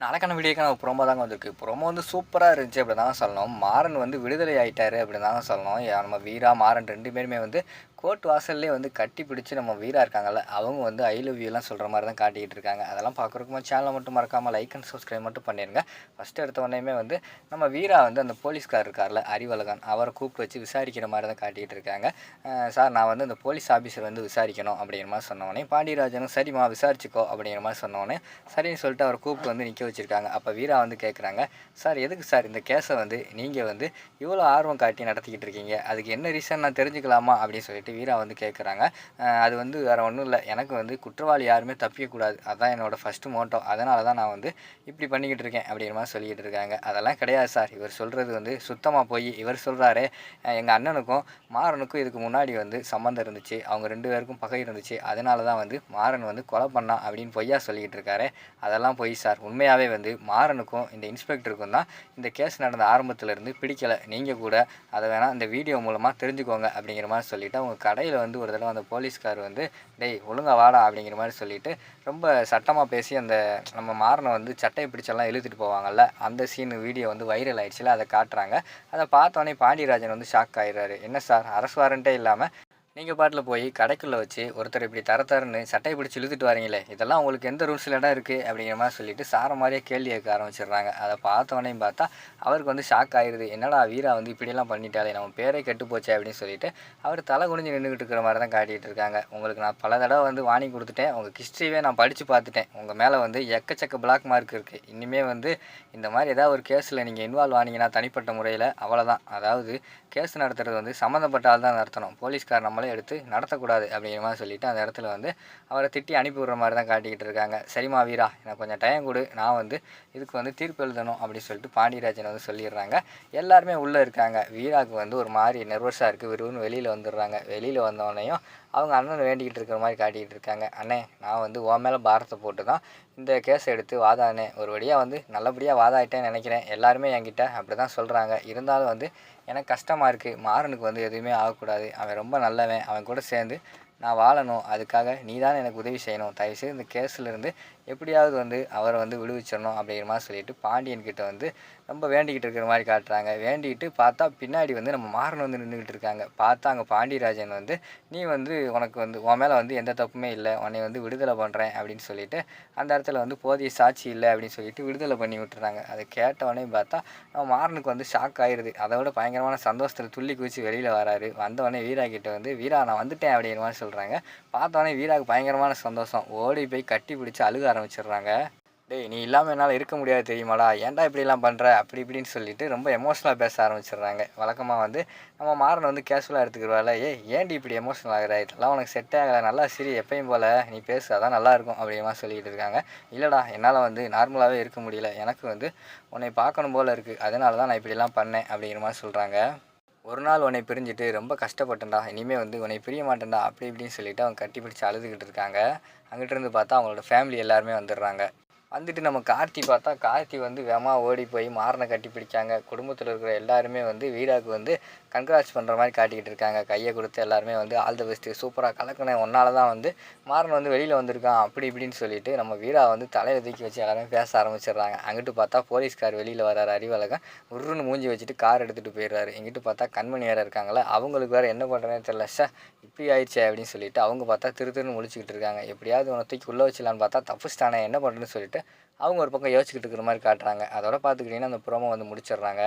நாளைக்கான வீடியோக்கான ஒரு ப்ரோமோ தாங்க வந்திருக்கு. ப்ரோமோ வந்து சூப்பராக இருந்துச்சு அப்படி தாங்க சொல்லணும். மாறன் வந்து விடுதலை ஆகிட்டாரு அப்படி தாங்க சொல்லணும். யா- நம்ம வீரா மாறன் ரெண்டு பேருமே வந்து கோர்ட் வாசல்லே வந்து கட்டி பிடிச்சி நம்ம வீரா இருக்காங்கல்ல அவங்க வந்து ஐ லவ் யூலாம் சொல்கிற மாதிரி தான் காட்டிக்கிட்டு இருக்காங்க. அதெல்லாம் பார்க்குறக்குமா சேனலை மட்டும் மறக்காமல் லைக் அண்ட் சப்ஸ்கிரைப் மட்டும் பண்ணிடுங்க ஃபஸ்ட்டு எடுத்த உடனேயுமே வந்து நம்ம வீரா வந்து அந்த போலீஸ்கார் இருக்கார்ல அறிவழகன் அவரை கூப்பிட்டு வச்சு விசாரிக்கிற மாதிரி தான் காட்டிகிட்டு இருக்காங்க. சார் நான் வந்து அந்த போலீஸ் ஆஃபீஸர் வந்து விசாரிக்கணும் அப்படிங்கிற மாதிரி சொன்னோடனே பாண்டியராஜனும் சரிம்மா விசாரிச்சுக்கோ அப்படிங்கிற மாதிரி சொன்னோடனே சரின்னு சொல்லிட்டு அவரை கூப்பிட்டு வந்து நிற்க வச்சுருக்காங்க. அப்போ வீரா வந்து கேட்குறாங்க சார் எதுக்கு சார் இந்த கேஸை வந்து நீங்கள் வந்து இவ்வளோ ஆர்வம் காட்டி நடத்திக்கிட்டு இருக்கீங்க? அதுக்கு என்ன ரீசன் நான் தெரிஞ்சுக்கலாமா? அப்படின்னு சொல்லிட்டு வீரா வந்து கேட்குறாங்க அது வந்து வேறு ஒன்றும் இல்லை. எனக்கு வந்து குற்றவாளி யாருமே தப்பிக்கக்கூடாது. அதான் என்னோடய ஃபஸ்ட்டு மோட்டோ அதனால தான் நான் வந்து இப்படி பண்ணிக்கிட்டு இருக்கேன் அப்படிங்கிற மாதிரி சொல்லிக்கிட்டு இருக்காங்க. அதெல்லாம் கிடையாது சார். இவர் சொல்கிறது வந்து சுத்தமாக போய். இவர் சொல்கிறாரு எங்கள் அண்ணனுக்கும் மாறனுக்கும் இதுக்கு முன்னாடி வந்து சம்மந்தம் இருந்துச்சு. அவங்க ரெண்டு பேருக்கும் பகை இருந்துச்சு. அதனால தான் வந்து மாறன் வந்து கொலை பண்ணான் அப்படின்னு பொய்யா சொல்லிக்கிட்டு இருக்காரு. அதெல்லாம் பொய் சார். உண்மையாகவே வந்து மாறனுக்கும் இந்த இன்ஸ்பெக்டருக்கும் தான் இந்த கேஸ் நடந்த ஆரம்பத்துல இருந்து பிடிக்கலை. நீங்கள் கூட அதை வேணால் இந்த வீடியோ மூலமாக தெரிஞ்சுக்கோங்க அப்படிங்கிற மாதிரி சொல்லிவிட்டு அவங்க கடையில் வந்து ஒரு தடவை அந்த போலீஸ்கார் வந்து டேய் ஒழுங்கா வாடா அப்படிங்கிற மாதிரி சொல்லிட்டு ரொம்ப சட்டமாக பேசி அந்த நம்ம மாறனை வந்து சட்டையை பிடிச்செல்லாம் இழுத்துட்டு போவாங்கல்ல அந்த சீன் வீடியோ வந்து வைரல் ஆயிடுச்சுல அதை காட்டுறாங்க. அதை பார்த்தோன்னே பாண்டியராஜன் வந்து ஷாக் ஆயிடுறாரு. என்ன சார் அரசு வாரண்ட்டே இல்லாமல் நீங்கள் பாட்டில் போய் கடைக்குள்ளே வச்சு ஒருத்தர் இப்படி தர தரன்னு சட்டையை பிடிச்சி இழுத்துட்டு வரீங்களே இதெல்லாம் உங்களுக்கு எந்த ரூல்ஸில் இடம் இருக்குது அப்படிங்கிற மாதிரி சொல்லிட்டு சார மாதிரியே கேள்வி கேட்க ஆரம்பிச்சிடுறாங்க. அதை பார்த்தோன்னே பார்த்தா அவருக்கு வந்து ஷாக் ஆயிடுது என்னடா வீரா வந்து இப்படியெல்லாம் பண்ணிட்டாலே நம்ம பேரே கெட்டு போச்சே அப்படின்னு சொல்லிட்டு அவர் தலை குனிஞ்சு நின்றுக்கிட்டு இருக்கிற மாதிரி தான் காட்டிகிட்டு இருக்காங்க. உங்களுக்கு நான் பல தடவை வந்து வாணி கொடுத்துட்டேன். உங்கள் ஹிஸ்ட்ரியே நான் படித்து பார்த்துட்டேன். உங்கள் மேலே வந்து எக்கச்சக்க பிளாக் மார்க் இருக்குது இனிமே வந்து இந்த மாதிரி ஏதாவது ஒரு கேஸில் நீங்கள் இன்வால்வ் ஆனீங்கன்னா தனிப்பட்ட முறையில் அவ்வளோதான் அதாவது கேஸ் நடத்துறது வந்து சம்மந்தப்பட்ட ஆள் தான் நடத்தணும். போலீஸ்கார் நம்மளே எடுத்து நடத்தக்கூடாது அப்படிங்கிற மாதிரி சொல்லிவிட்டு அந்த இடத்துல வந்து அவரை திட்டி அனுப்பி விடுற மாதிரி தான் காட்டிக்கிட்டு இருக்காங்க. சரிமா வீரா எனக்கு கொஞ்சம் டைம் கொடு. நான் வந்து இதுக்கு வந்து தீர்ப்பு எழுதணும் அப்படின்னு சொல்லிட்டு பாண்டியராஜன் வந்து சொல்லிடுறாங்க. எல்லாருமே உள்ளே இருக்காங்க. வீராவுக்கு வந்து ஒரு மாதிரி நெர்வஸாக இருக்குது விரும்புன்னு வெளியில் வந்துடுறாங்க. வெளியில் வந்தோடனையும் அவங்க அண்ணன் வேண்டிக்கிட்டு இருக்கிற மாதிரி காட்டிக்கிட்டு இருக்காங்க. அண்ணே நான் வந்து உன் மேலே பாரத்தை போட்டு தான் இந்த கேஸை எடுத்து வாதானே ஒரு வழியாக வந்து நல்லபடியாக வாதாயிட்டேன்னு நினைக்கிறேன். எல்லாருமே என்கிட்ட அப்படி தான் சொல்கிறாங்க இருந்தாலும் வந்து எனக்கு கஷ்டமாக இருக்குது மாறனுக்கு வந்து எதுவுமே ஆகக்கூடாது. அவன் ரொம்ப நல்லவன். அவன் கூட சேர்ந்து நான் வாழணும். அதுக்காக நீ தான் எனக்கு உதவி செய்யணும். தயவுசெய்து இந்த கேஸ்லேருந்து எப்படியாவது வந்து அவரை வந்து விடுவிச்சிடணும் அப்படிங்கிற மாதிரி சொல்லிட்டு பாண்டியன்கிட்ட வந்து ரொம்ப வேண்டிக்கிட்டு இருக்கிற மாதிரி காட்டுறாங்க. வேண்டிக்கிட்டு பார்த்தா பின்னாடி வந்து நம்ம மாறன் வந்து நின்றுக்கிட்டு இருக்காங்க. பார்த்தா அங்கே பாண்டியராஜன் வந்து நீ வந்து உனக்கு வந்து உன் மேலே வந்து எந்த தப்புமே இல்லை. உன்னை வந்து விடுதலை பண்ணுறேன் அப்படின்னு சொல்லிட்டு அந்த இடத்துல வந்து போதிய சாட்சி இல்லை அப்படின்னு சொல்லிட்டு விடுதலை பண்ணி விட்டுறாங்க. அதை கேட்டவொடனே பார்த்தா நம்ம மாறனுக்கு வந்து ஷாக் ஆயிடுது அதை விட பயங்கரமான சந்தோஷத்தில் துள்ளி குதிச்சு வெளியில் வராரு. வந்தவொடனே வீரா கிட்ட வந்து வீரா நான் வந்துட்டேன் அப்படிங்கிற மாதிரி சொல்கிறாங்க பார்த்தோன்னே வீராவுக்கு பயங்கரமான சந்தோஷம். ஓடி போய் கட்டி பிடிச்சி அழுக ஆரம்பிச்சிடுறாங்க. டேய் நீ இல்லாமல் என்னால் இருக்க முடியாது தெரியுமாடா? ஏன்டா இப்படிலாம் பண்ணுற அப்படி இப்படின்னு சொல்லிட்டு ரொம்ப எமோஷனலாக பேச ஆரம்பிச்சிடுறாங்க. வழக்கமாக வந்து நம்ம மாறனை வந்து கேஷுவலாக எடுத்துக்கிறவால ஏ ஏன்டி இப்படி எமோஷனல் ஆகிற? இதெல்லாம் உனக்கு செட் ஆகலை. நல்லா சரி எப்பயும் போல். நீ பேசு அதான் நல்லாயிருக்கும் அப்படிங்கிற மாதிரி சொல்லிக்கிட்டு இருக்காங்க. இல்லைடா என்னால் வந்து நார்மலாகவே இருக்க முடியல. எனக்கு வந்து உன்னை பார்க்கணும் போல் இருக்குது அதனால தான் நான் இப்படிலாம் பண்ணேன். அப்படிங்கிற மாதிரி சொல்கிறாங்க ஒரு நாள் உன்னை பிரிஞ்சுட்டு ரொம்ப கஷ்டப்பட்டேன்டா இனிமேல் வந்து உன்னை பிரிய மாட்டேன்டா அப்படி இப்படின்னு சொல்லிவிட்டு அவங்க கட்டி பிடிச்சி அழுதுகிட்டு இருக்காங்க. அங்கிட்டிருந்து பார்த்தா அவங்களோட ஃபேமிலி எல்லாருமே வந்துடுறாங்க. வந்துட்டு நம்ம கார்த்தி பார்த்தா கார்த்தி வந்து வேமா ஓடி போய் மாறனை கட்டி பிடிச்சாங்க. குடும்பத்தில் இருக்கிற எல்லாருமே வந்து வீராவுக்கு வந்து கன்க்ராட்ஸ் பண்ணுற மாதிரி காட்டிக்கிட்டு இருக்காங்க. கையை கொடுத்து எல்லாருமே வந்து ஆல் த பெஸ்ட்டு சூப்பராக கலக்கினேன் ஒன்னால தான் வந்து மாறன் வந்து வெளியில் வந்திருக்கான். அப்படி இப்படின்னு சொல்லிட்டு நம்ம வீரா வந்து தலையை தூக்கி வச்சு எல்லாருமே பேச ஆரம்பிச்சிடுறாங்க. அங்கிட்டு பார்த்தா போலீஸ்கார் வெளியில் வர்றாரு அறிவழகன் உருன்னு மூஞ்சி வச்சுட்டு கார் எடுத்துகிட்டு போயிடுறாரு. இங்கிட்டு பார்த்தா கண்மணி வேறு இருக்காங்களே அவங்களுக்கு வேறு என்ன பண்ணுறேன்னு தெரியல. சார் இப்படி ஆயிடுச்சே அப்படின்னு சொல்லிட்டு அவங்க பார்த்தா திரு திருன்னு முழிச்சிக்கிட்டு இருக்காங்க. எப்படியாவது உன தூக்கி உள்ளே வச்சிடலான்னு பார்த்தா தப்புஸ்தானே என்ன பண்ணுறேன்னு சொல்லிட்டு அவங்க ஒரு பக்கம் யோசிச்சுக்கிட்டு இருக்கிற மாதிரி காட்டுறாங்க. அதோட பார்த்துக்கிட்டிங்கன்னா அந்த ப்ரோமோ வந்து முடிச்சிடுறாங்க.